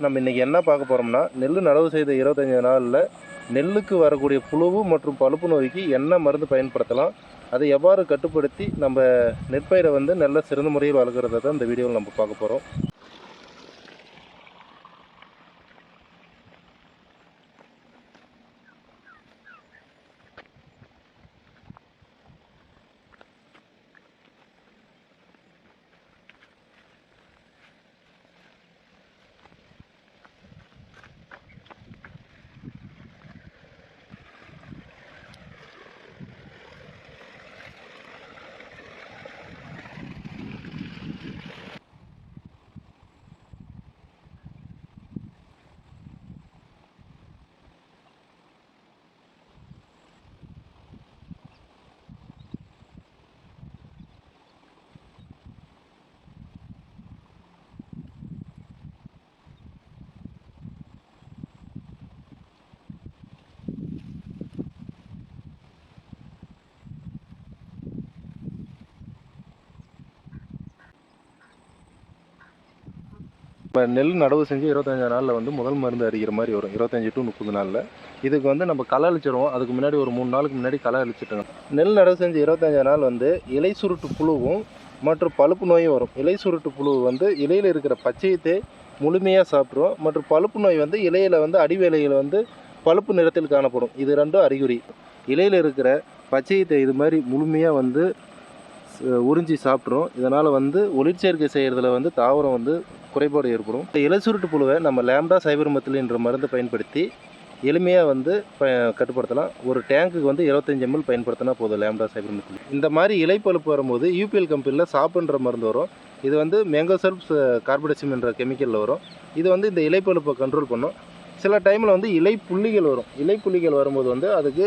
நம்ம இன்றைக்கி என்ன பார்க்க போகிறோம்னா நெல் நடவு செய்த இருபத்தஞ்சி நாளில் நெல்லுக்கு வரக்கூடிய புழுவு மற்றும் பழுப்பு நோய்க்கு என்ன மருந்து பயன்படுத்தலாம் அதை எவ்வாறு கட்டுப்படுத்தி நம்ம நெற்பயிரை வந்து நல்ல சிறந்த முறையில் வளர்க்குறத தான் இந்த வீடியோவில் நம்ம பார்க்க போகிறோம் இப்போ நெல் நடவு செஞ்சு இருபத்தஞ்சி நாளில் வந்து முதல் மருந்து அடிக்கிற மாதிரி வரும். இருபத்தஞ்சி டு முப்பது நாளில். இதுக்கு வந்து நம்ம களை அழிச்சிடுவோம் அதுக்கு முன்னாடி ஒரு மூணு நாளுக்கு முன்னாடி களை அழிச்சிட்டோம் நெல் நடவு செஞ்சு இருபத்தஞ்சு நாள் வந்து இலை சுருட்டு புழுவும் மற்றும் பழுப்பு நோயும் வரும். இலை சுருட்டு புழு வந்து இலையில் இருக்கிற பச்சையத்தை முழுமையாக சாப்பிட்ரும் மற்றும் பழுப்பு நோய் வந்து இலையில் வந்து அடிவேலையில் வந்து பழுப்பு நிறத்தில் காணப்படும். இது ரெண்டும் அறிகுறி. இலையில் இருக்கிற பச்சையத்தை இது மாதிரி முழுமையாக வந்து உறிஞ்சி சாப்பிட்ரும் இதனால் வந்து ஒளிச்சேர்க்கை செய்கிறதுல வந்து தாவரம் வந்து குறைபாடு ஏற்படும். இந்த இலைசுருட்டு புழுவை நம்ம லேம்டா சைபர்மெத்தில் என்ற மருந்தை பயன்படுத்தி எளிமையாக வந்து ப கட்டுப்படுத்தலாம். ஒரு டேங்க்குக்கு வந்து இருபத்தஞ்சி எம்எல் பயன்படுத்தினா போதும் லேம்டா சைபர்மத்தில் இந்த மாதிரி இலைப்பழுப்பு வரும்போது யூபிஎல் கம்பெனியில் சாப்புன்ற மருந்து வரும். இது வந்து மேங்கோசல்ப்ஸ் கார்படசிம் என்ற கெமிக்கலில் வரும். இது வந்து இந்த இலைப்பழுப்பை கண்ட்ரோல் பண்ணும். சில டைமில் வந்து இலை புள்ளிகள் வரும். இலை புள்ளிகள் வரும்போது வந்து அதுக்கு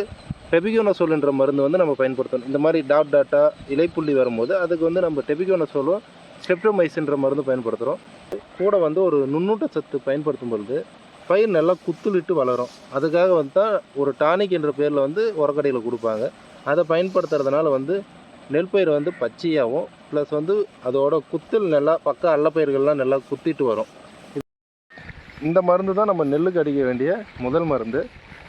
டெபிகோனசோல் என்ற மருந்து வந்து நம்ம பயன்படுத்தணும். இந்த மாதிரி டாட் டாட்டா இலைப்புள்ளி வரும்போது அதுக்கு வந்து நம்ம டெபிகோனசோலும் ஸ்டெப்டோமைசின்ற மருந்து பயன்படுத்துகிறோம் கூட வந்து ஒரு நுண்ணூட்ட சத்து பயன்படுத்தும் பொழுது பயிர் நல்லா குத்துலிட்டு வளரும். அதுக்காக வந்து தான் ஒரு டானிக் என்ற பேரில் வந்து உரக்கடையில் கொடுப்பாங்க. அதை பயன்படுத்துறதுனால வந்து நெல் பயிர் வந்து பச்சையாகவும் ப்ளஸ் வந்து அதோட குத்தில் நல்லா பக்க அல்லப்பயிர்கள்லாம் நல்லா குத்திட்டு வரும். இந்த மருந்து தான் நம்ம நெல்லுக்கு அடிக்க வேண்டிய முதல் மருந்து.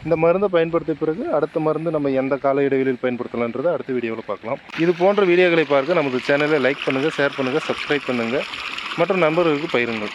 இந்த மருந்தை பயன்படுத்திய பிறகு அடுத்த மருந்து நம்ம எந்த கால இடைவெளியில் பயன்படுத்தலான்றதை அடுத்த வீடியோவில் பார்க்கலாம். இது போன்ற வீடியோக்களை பார்க்க நமது சேனலை லைக் பண்ணுங்கள் ஷேர் பண்ணுங்கள் சப்ஸ்கிரைப் பண்ணுங்கள் மற்றும் நண்பர்களுக்கு பயிருங்கள்